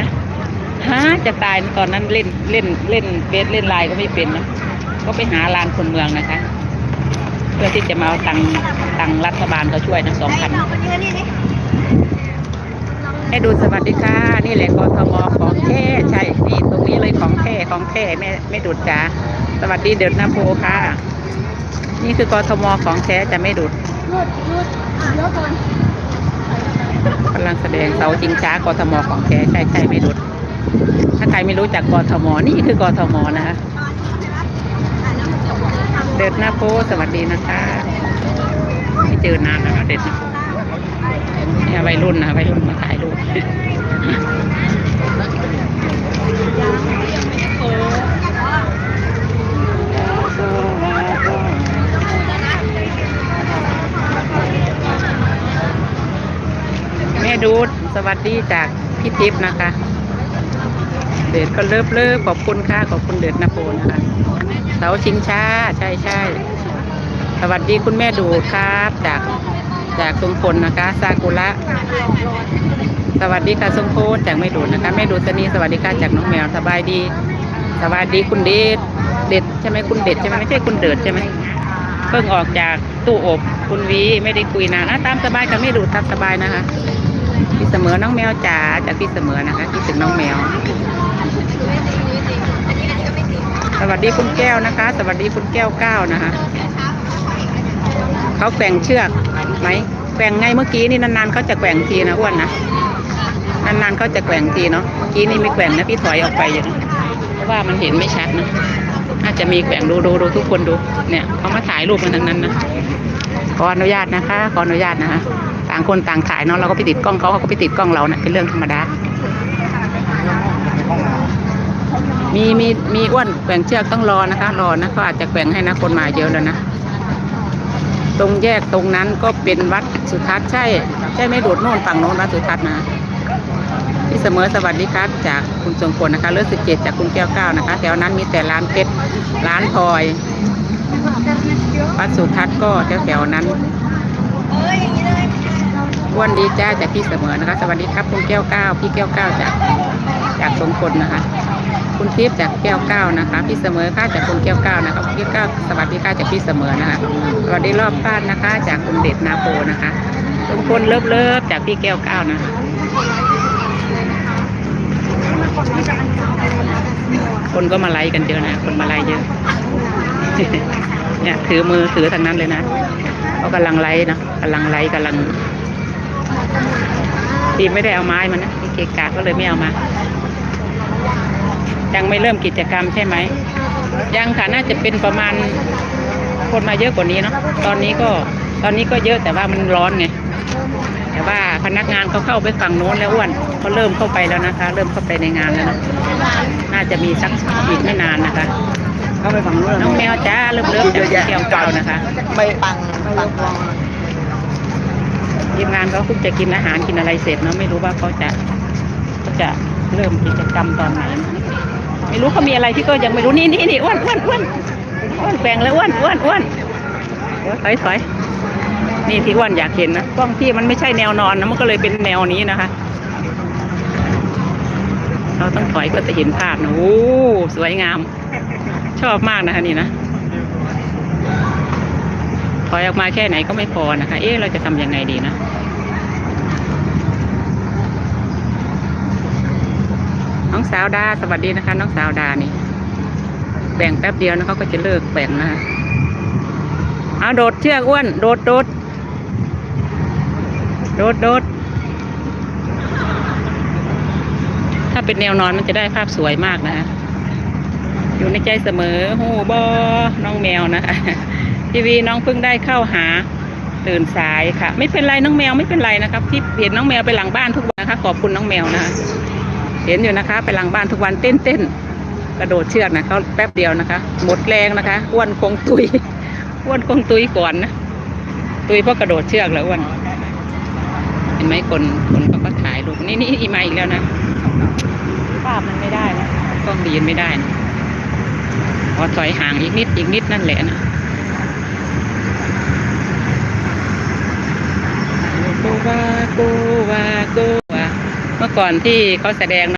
นะฮะจะตายตอนนั้นเล่นเล่นเล่นเบสเล่นไลน์ก็ไม่เป็นนะก็ไปหาลานคนเมืองนะคะ เพื่อที่จะมาเอาตังตังรัฐบาลเขาช่วยนะสองพันให้ดูสวัสดีค่ะ นี่แหละกทมของแท้ใช่นี่ตรงนี้เลยของแท้ของแท้ไม่ไม่ดูดจ้าสวัสดีเดินนาโพค่ะ นี่คือกทมของแท้จะไม่ดูดรูดรูดเดี๋ยวก่อน กำลังแสดงเสาชิงช้ากทมของแท้ใช่ใช่ไม่ดุดถ้าใครไม่รู้จักกทมนี่คือกทมนะคะเด็ดหน้าโปสวัสดีนะคะไม่เจอนานแล้วนะเด็ดนาโปเนี่ยวัยรุ่นนะวัยรุ่นมาถ่ายรูป ดูดสวัสดีจากพี่ทิพย์นะคะ เดชก็เลิฟเลิฟขอบคุณค่ะขอบคุณเดชนโพนะคะเสาชิงช้าใช่ใช่สวัสดีคุณแม่ดูครับจากจากสมพลนะคะซากุระสวัสดีค่ะสมพลจากแม่ดูนะคะแม่ดูสนีสวัสดีค่ะจากน้องแมวสบายดีสวัสดีคุณเดชเด็ดใช่ไหมคุณเด็ดใช่ไหมไม่ใช่คุณเดิดใช่ไหมเพิ่งออกจากตู้อบคุณวีไม่ได้คุยนานนะตามสบายค่ะแม่ดูตามสบายนะคะ พี่เสมอน้องแมวจ๋าจากพี่เสมอนะคะคิดถึงน้องแมว สวัสดีคุณแก้วนะคะ สวัสดีคุณแก้วเก้านะคะเขาแกว่งเชือกไหมแกว่งไงเมื่อกี้นี่นานๆเขาจะแกว่งทีนะอ้วนนะนานๆเขาจะแกว่งทีเนาะเมื่อกี้นี่ไม่แกว่งนะพี่ถอยออกไปอยู่นะเพราะว่ามันเห็นไม่ชัดนะน่าจะมีแกว่งดูดูดูทุกคนดูเนี่ยเขามาถ่ายรูปกันทั้งนั้นนะขออนุญาตนะคะ ขออนุญาตนะคะางคนต่างถ่ายเนาะเราก็ไปติดกล้องเขาเขาก็ไปติดกล้องเราเนี่ยเป็นเรื่องธรรมดา มีมีมีอ้วนแกว่งเชือกต้องรอนะคะรอนะเขาอาจจะแกว่งให้นะคนมาเยอะแล้วนะตรงแยกตรงนั้นก็เป็นวัดสุทัศน์ใช่ ใช่ไม่โดดโน่นฝั่งโน้นวัดสุทัศน์นะที่เสมอสวัสดีครับจากคุณทรงพลนะคะเลือดสิบเจ็ดจากคุณแก้วเก้านะคะแถวนั้นมีแต่ร้านเพชรร้านพลอยวัดสุทัศน์ก็แถวแถวนั้น อ้วนดีจ้าจากพี่เสมอนะคะ สวัสดีครับคุณแก้วเก้าพี่แก้วเก้าจากจากทรงพลนะคะ คุณทิพย์จากแก้วเก้านะคะ พี่เสมอค่ะจากคุณแก้วเก้านะคะพี่เก้าสวัสดีค่ะจากพี่เสมอนะคะสวัสดีรอบบ้านนะคะ จากคุณเด็ดนาโปนะคะทุกคนเลิฟเลิฟจากพี่แก้วเก้านะคะคนก็มาไลค์กันเยอะนะ คนมาไลค์เยอะ เนี่ยถือมือถือทางนั้นเลยนะเขากำลังไลค์นะกำลังไลค์กำลัง ทีไม่ได้เอาไม้มานะพี่เกะกะก็เลยไม่เอามา ยังไม่เริ่มกิจกรรมใช่ไหม ยังค่ะน่าจะเป็นประมาณคนมาเยอะกว่านี้เนาะตอนนี้ก็ตอนนี้ก็เยอะแต่ว่ามันร้อนไงแต่ว่าพนักงานเขาเข้าไปฝั่งโน้นแล้วอ้วนเขาเริ่มเข้าไปแล้วนะคะ เริ่มเข้าไปในงานแล้วเนอะน่าจะมีสักอีกไม่นานนะคะเข้าไปฝั่งนู้นน้องแมวจ้าเริ่มเริ่มจากเกี่ยวเก่านะคะ ไม่ปังปัง ทีมงานเขาเพิ่งจะกินอาหารกินอะไรเสร็จเนาะไม่รู้ว่าเขาจะเขาจะเริ่มกิจกรรมตอนไหน ไม่รู้เขามีอะไรที่ก็ยังไม่รู้นี่นี่นี่อ้วนอ้วนอ้วนอ้วนแปลงแล้วอ้วนอ้วนอ้วนเดี๋ยวถอยถอยนี่ที่อ้วนอยากเห็นนะกล้องที่มันไม่ใช่แนวนอนนะมันก็เลยเป็นแนวนี้นะคะ เราต้องถอยก็จะเห็นภาพนะโอ้สวยงาม ชอบมากนะคะนี่นะ ถอยออกมาแค่ไหนก็ไม่พอนะคะ เอ๊ะเราจะทำยังไงดีนะน้องสาวดาสวัสดีนะคะ น้องสาวดานี่แบ่งแป๊บเดียวนะเขาก็จะเลิกแบ่งนะเอาโดดเชือกอ้วน โดดโดดโดดโดดถ้าเป็นแนวนอนมันจะได้ภาพสวยมากนะอยู่ในใจเสมอโหบอน้องแมวนะคะ ทีวีน้องเพิ่งได้เข้าหาตื่นสายค่ะ ไม่เป็นไรน้องแมวไม่เป็นไรนะครับ ที่เห็นน้องแมวไปหลังบ้านทุกวันนะคะขอบคุณน้องแมวนะคะเห็นอยู่นะคะ ไปหลังบ้านทุกวันเต้นเต้นกระโดดเชือกนะเขาแป๊บเดียวนะคะ หมดแรงนะคะอ้วนคงตุยอ้วนคงตุยก่อนนะตุยเพราะกระโดดเชือกแล้วอ้วนเห็นไหมคนคนเขาก็ถ่ายรูปนี่นี่อีมาอีกแล้วนะภาพมันไม่ได้นะกล้องดีนไม่ได้นะพอถอยห่างอีกนิดอีกนิดนั่นแหละนะโก วาโกวาโกวาเมื่อก่อนที่เขาแสดง